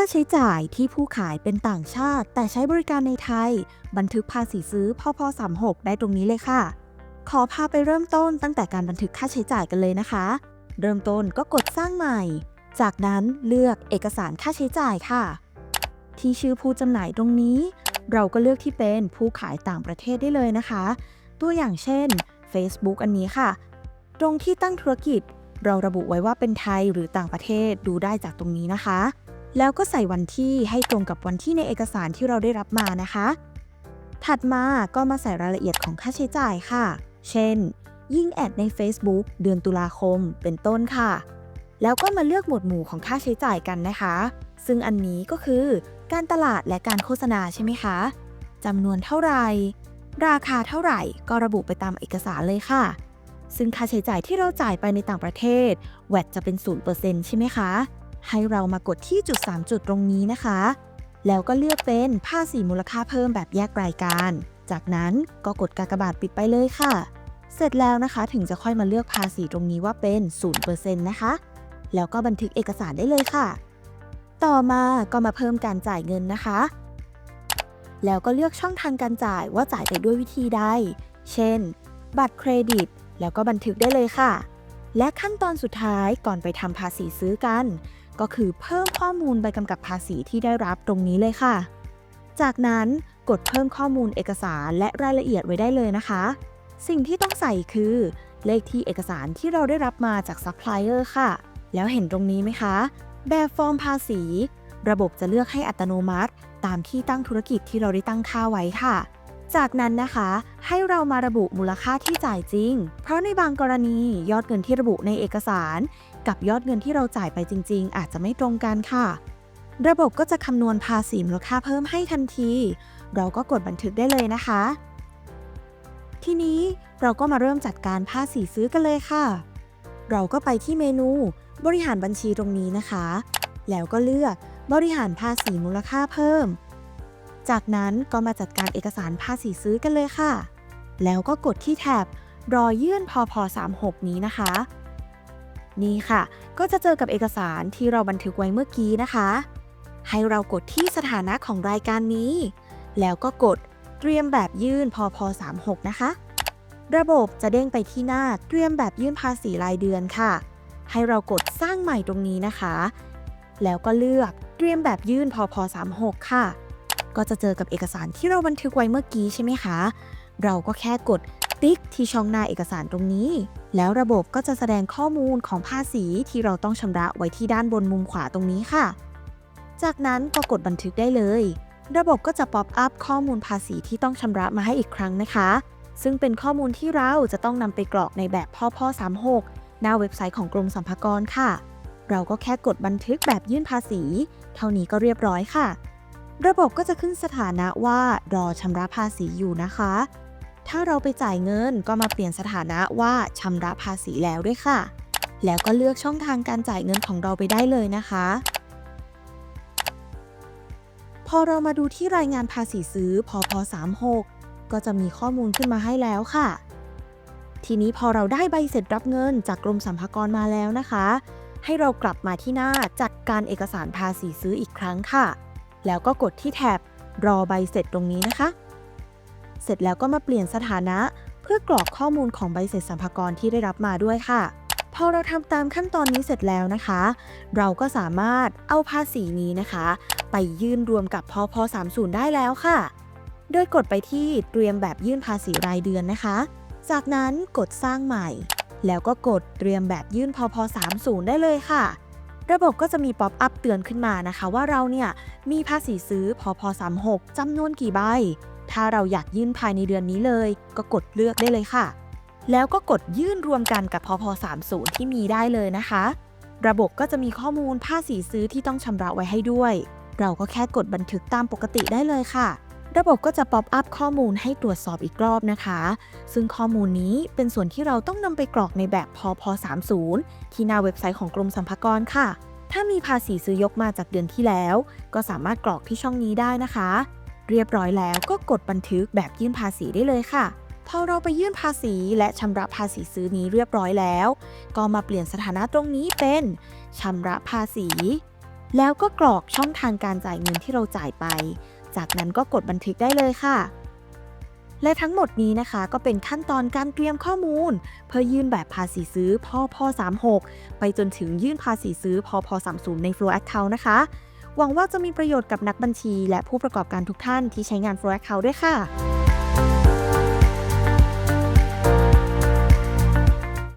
ค่าใช้จ่ายที่ผู้ขายเป็นต่างชาติ แต่ใช้บริการในไทย บันทึกภาษีซื้อพพ36 ได้ตรงนี้เลยค่ะ ขอพาไปเริ่มต้นตั้งแต่การบันทึกค่าใช้จ่ายกันเลยนะคะ เริ่มต้นก็กดสร้างใหม่ จากนั้นเลือกเอกสารค่าใช้จ่ายค่ะ ที่ชื่อผู้จำหน่ายตรงนี้ เราก็เลือกที่เป็นผู้ขายต่างประเทศได้เลยนะคะ ตัวอย่างเช่น Facebook อันนี้ค่ะ ตรงที่ตั้งธุรกิจเราระบุไว้ว่าเป็นไทยหรือต่างประเทศดูได้จากตรงนี้นะคะ แล้วก็ใส่วันที่ให้ตรงกับวันที่ในเอกสารที่เราได้รับมานะคะ ถัดมาก็มาใส่รายละเอียดของค่าใช้จ่ายค่ะ เช่น ยิ่งแอดใน Facebook เดือนตุลาคมเป็นต้นค่ะ แล้วก็มาเลือกหมวดหมู่ของค่าใช้จ่ายกันนะคะ ซึ่งอันนี้ก็คือ การตลาดและการโฆษณาใช่ไหมคะจำนวนเท่าไหร่ ราคาเท่าไหร่ก็ระบุไปตามเอกสารเลยค่ะ ซึ่งค่าใช้จ่ายที่เราจ่ายไปในต่างประเทศ แวดจะเป็น0%ใช่ไหมคะ ให้เรามากดที่จุด 3 จุดตรงนี้นะคะ แล้วก็เลือกเป็นภาษีมูลค่าเพิ่มแบบแยกรายการ จากนั้นก็กดกากบาทปิดไปเลยค่ะ เสร็จแล้วนะคะถึงจะค่อยมาเลือกภาษีตรงนี้ว่าเป็น 0%นะคะ แล้วก็บันทึกเอกสารได้เลยค่ะ ต่อมาก็มาเพิ่มการจ่ายเงินนะคะ แล้วก็เลือกช่องทางการจ่ายว่าจ่ายไปด้วยวิธีใด เช่น บัตรเครดิต แล้วก็บันทึกได้เลยค่ะและขั้นตอนสุดท้ายก่อนไปทำภาษีซื้อกัน ก็คือเพิ่มข้อมูลใบกำกับภาษีที่ได้รับตรงนี้เลยค่ะ จากนั้นกดเพิ่มข้อมูลเอกสารและรายละเอียดไว้ได้เลยนะคะ สิ่งที่ต้องใส่คือ เลขที่เอกสารที่เราได้รับมาจากซัพพลายเออร์ค่ะ แล้วเห็นตรงนี้ไหมคะ แบบฟอร์มภาษี ระบบจะเลือกให้อัตโนมัติ ตามที่ตั้งธุรกิจที่เราได้ตั้งค่าไว้ค่ะ จากนั้นนะคะให้เรามาระบุมูลค่าที่จ่ายจริง เพราะในบางกรณียอดเงินที่ระบุในเอกสาร กับยอดเงินที่เราจ่ายไปจริง ๆ อาจจะไม่ตรงกันค่ะ ระบบก็จะคำนวณภาษีมูลค่าเพิ่มให้ทันที เราก็กดบันทึกได้เลยนะคะ ทีนี้เราก็มาเริ่มจัดการภาษีซื้อกันเลยค่ะ เราก็ไปที่เมนูบริหารบัญชีตรงนี้นะคะ แล้วก็เลือกบริหารภาษีมูลค่าเพิ่ม จากนั้นก็มาจัดการเอกสารภาษีซื้อกันเลยค่ะ แล้วก็กดที่แท็บรอยื่นพพ36 นี้นะคะ นี่ค่ะ ก็จะเจอกับเอกสารที่เราบันทึกไว้เมื่อกี้นะคะ ให้เรากดที่สถานะของรายการนี้ แล้วก็กดเตรียมแบบยื่นพพ36 นะคะ ระบบจะเด้งไปที่หน้าเตรียมแบบยื่นภาษีรายเดือนค่ะ ให้เรากดสร้างใหม่ตรงนี้นะคะ แล้วก็เลือกเตรียมแบบยื่นพพ36 ค่ะ ก็จะเจอกับเอกสารที่เราบันทึกไว้เมื่อกี้ใช่ไหมคะ เราก็แค่กดติ๊กที่ช่องหน้าเอกสารตรงนี้ แล้วระบบก็จะแสดงข้อมูลของภาษีที่เราต้องชำระไว้ที่ด้านบนมุมขวาตรงนี้ค่ะ จากนั้นก็กดบันทึกได้เลย ระบบก็จะป๊อปอัพข้อมูลภาษีที่ต้องชำระมาให้อีกครั้งนะคะ ซึ่งเป็นข้อมูลที่เราจะต้องนำไปกรอกในแบบพ่อพ่อ36 หน้าเว็บไซต์ของกรมสรรพากรค่ะ เราก็แค่กดบันทึกแบบยื่นภาษี เท่านี้ก็เรียบร้อยค่ะ ระบบก็จะขึ้นสถานะว่ารอชำระภาษีอยู่นะคะ ถ้าเราไปจ่ายเงินก็มาเปลี่ยนสถานะว่าชำระภาษีแล้วด้วยค่ะ แล้วก็เลือกช่องทางการจ่ายเงินของเราไปได้เลยนะคะ พอเรามาดูที่รายงานภาษีซื้อพพ36 ก็จะมีข้อมูลขึ้นมาให้แล้วค่ะ ทีนี้พอเราได้ใบเสร็จรับเงินจากกรมสรรพากรมาแล้วนะคะ ให้เรากลับมาที่หน้าจัดการเอกสารภาษีซื้ออีกครั้งค่ะ แล้วก็กดที่แท็บรอใบเสร็จตรงนี้นะคะ เสร็จแล้วก็มาเปลี่ยนสถานะ เพื่อกรอกข้อมูลของใบเสร็จสรรพากรที่ได้รับมาด้วยค่ะ พอเราทำตามขั้นตอนนี้เสร็จแล้วนะคะ เราก็สามารถเอาภาษีนี้นะคะ ไปยื่นรวมกับพพ30 ได้แล้วค่ะ โดยกดไปที่เตรียมแบบยื่นภาษีรายเดือนนะคะ จากนั้นกดสร้างใหม่ แล้วก็กดเตรียมแบบยื่นพพ30 ได้เลยค่ะ ระบบก็จะมีป๊อปอัพเตือนขึ้นมานะคะ ว่าเราเนี่ยมีภาษีซื้อพพ36จำนวนกี่ใบ ถ้าเราอยากยื่นภายในเดือนนี้เลย ก็กดเลือกได้เลยค่ะ แล้วก็กดยื่นรวมกันกับพพ30ที่มีได้เลยนะคะ ระบบก็จะมีข้อมูลภาษีซื้อที่ต้องชำระไว้ให้ด้วย เราก็แค่กดบันทึกตามปกติได้เลยค่ะ ระบบก็จะป๊อปอัพข้อมูลให้ตรวจสอบอีกรอบนะคะ ซึ่งข้อมูลนี้เป็นส่วนที่เราต้องนำไปกรอกในแบบพพ30ที่หน้าเว็บไซต์ของกรมสรรพากรค่ะ ถ้ามีภาษีซื้อยกมาจากเดือนที่แล้ว ก็สามารถกรอกที่ช่องนี้ได้นะคะ เรียบร้อยแล้วก็กดบันทึกแบบยื่นภาษีได้เลยค่ะพอเราไปยื่นภาษีและชำระภาษีซื้อนี้เรียบร้อยแล้ว ก็มาเปลี่ยนสถานะตรงนี้เป็นชำระภาษี แล้วก็กรอกช่องทางการจ่ายเงินที่เราจ่ายไป จากนั้นก็กดบันทึกได้เลยค่ะ และทั้งหมดนี้นะคะก็เป็นขั้นตอนการเตรียมข้อมูล เพื่อยื่นแบบภาษีซื้อพอพ36 ไปจนถึงยื่นภาษีซื้อพอพ30ใน Flow Account นะคะ หวังว่าจะมีประโยชน์กับนักบัญชี และผู้ประกอบการทุกท่านที่ใช้งาน Flow Account ด้วยค่ะ